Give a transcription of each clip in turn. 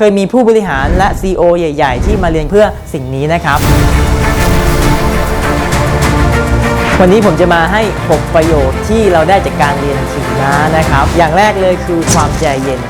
เคยมีผู้บริหารและ CEO ใหญ่ ๆ ที่มาเรียนเพื่อสิ่งนี้นะครับ วันนี้ผมจะมาให้ 6 ประโยชน์ที่เราได้จากการเรียนขี่ม้านะครับ อย่างแรกเลยคือความใจเย็น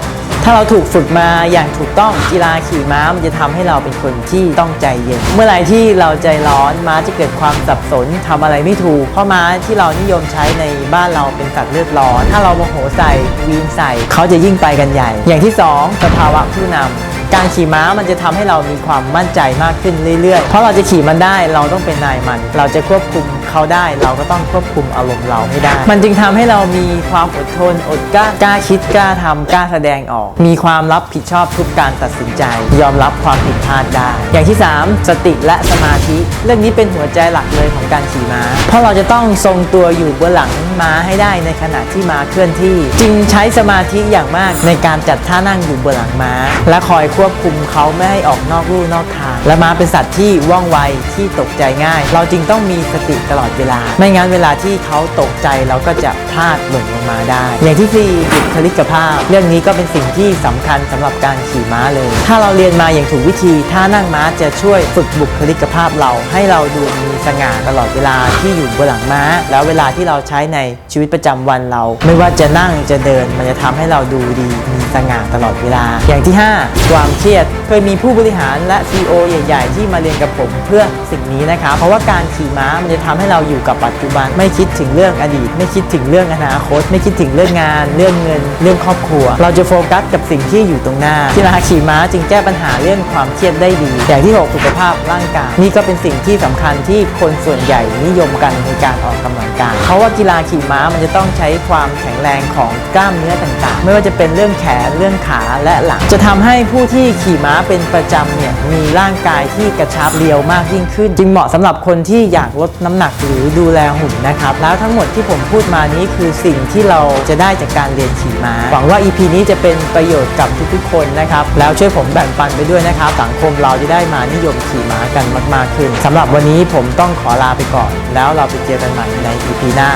ถ้าเราถูกฝึกมาอย่างถูกต้องกีฬาขี่ม้ามันจะทำให้เราเป็นคนที่ต้องใจเย็น เมื่อไหร่ที่เราใจร้อนม้าจะเกิดความสับสนทำอะไรไม่ถูก เพราะม้าที่เรานิยมใช้ในบ้านเราเป็นสัตว์เลือดร้อน ถ้าเราโมโหใส่วีนใส่เขาจะยิ่งไปกันใหญ่ อย่างที่สองสภาวะผู้นำ การขี่ม้ามันจะทำให้เรามีความมั่นใจมากขึ้นเรื่อยๆ เพราะเราจะขี่มันได้เราต้องเป็นนายมัน เราจะควบคุมเขาได้ เราก็ต้องควบคุมอารมณ์เราให้ได้ มันจึงทำให้เรามีความอดทนอดกล้ากล้าคิดกล้าทำกล้าแสดงออก มีความรับผิดชอบทุกการตัดสินใจ ยอมรับความผิดพลาดได้ อย่างที่ 3 สติและสมาธิ เรื่องนี้เป็นหัวใจหลักเลยของการขี่ม้า เพราะเราจะต้องทรงตัวอยู่บนหลัง ม้าให้ได้ในขณะที่ม้าเคลื่อนที่ จึงใช้สมาธิอย่างมากในการจัดท่านั่งอยู่บนหลังม้า และคอยควบคุมเขาไม่ให้ออกนอกลู่นอกทาง และม้าเป็นสัตว์ที่ว่องไวที่ตกใจง่าย เราจึงต้องมีสติตลอดเวลา ไม่งั้นเวลาที่เขาตกใจเราก็จะพลาดหล่นลงมาได้ อย่างที่สี่บุคลิกภาพ เรื่องนี้ก็เป็นสิ่งที่สำคัญสำหรับการขี่ม้าเลย ถ้าเราเรียนมาอย่างถูกวิธีท่านั่งม้าจะช่วยฝึกบุคลิกภาพเราให้เราดูมีสง่าตลอดเวลาที่อยู่บนหลังม้า แล้วเวลาที่เราใช้ในชีวิตประจำวันเรา ไม่ว่าจะนั่งจะเดิน มันจะทำให้เราดูดีมีสง่าตลอดเวลา อย่างที่ 5 ความเครียดเคยมีผู้บริหารและ CEO ใหญ่ ๆ ที่มาเรียนกับผมเพื่อสิ่งนี้นะครับเพราะว่าการขี่ม้ามันจะทำให้เราอยู่กับปัจจุบัน ไม่คิดถึงเรื่องอดีต ไม่คิดถึงเรื่องอนาคต ไม่คิดถึงเรื่องงาน เรื่องเงิน เรื่องครอบครัว เราจะโฟกัสกับสิ่งที่อยู่ตรงหน้ากีฬาขี่ม้าจึงแก้ปัญหาเรื่องความเครียดได้ดี อย่างที่ 6 สุขภาพร่างกายนี่ก็เป็นสิ่งที่สำคัญที่คนส่วนใหญ่นิยมกันในการออกกำลังกายเพราะว่ากีฬาขี่ม้ามันจะต้องใช้ความแข็งแรงของกล้ามเนื้อต่างๆ ไม่ว่าจะเป็นเรื่องแขนเรื่องขาและหลัง จะทำให้ผู้ที่ขี่ม้าเป็นประจำเนี่ยมีร่างกายที่กระชับเรียวมากยิ่งขึ้น จึงเหมาะสำหรับคนที่อยากลดน้ำหนักหรือดูแลหุ่นนะครับ แล้วทั้งหมดที่ผมพูดมานี้คือสิ่งที่เราจะได้จากการเรียนขี่ม้า หวังว่า EP นี้จะเป็นประโยชน์กับทุกๆคนนะครับ แล้วช่วยผมแบ่งปันไปด้วยนะครับ สังคมเราจะได้มานิยมขี่ม้ากันมาก ๆ ขึ้นสำหรับวันนี้ผมต้องขอลาไปก่อน แล้วเราไปเจอกันใหม่ใน EP หน้า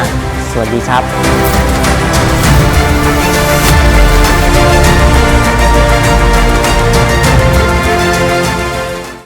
สวัสดีครับ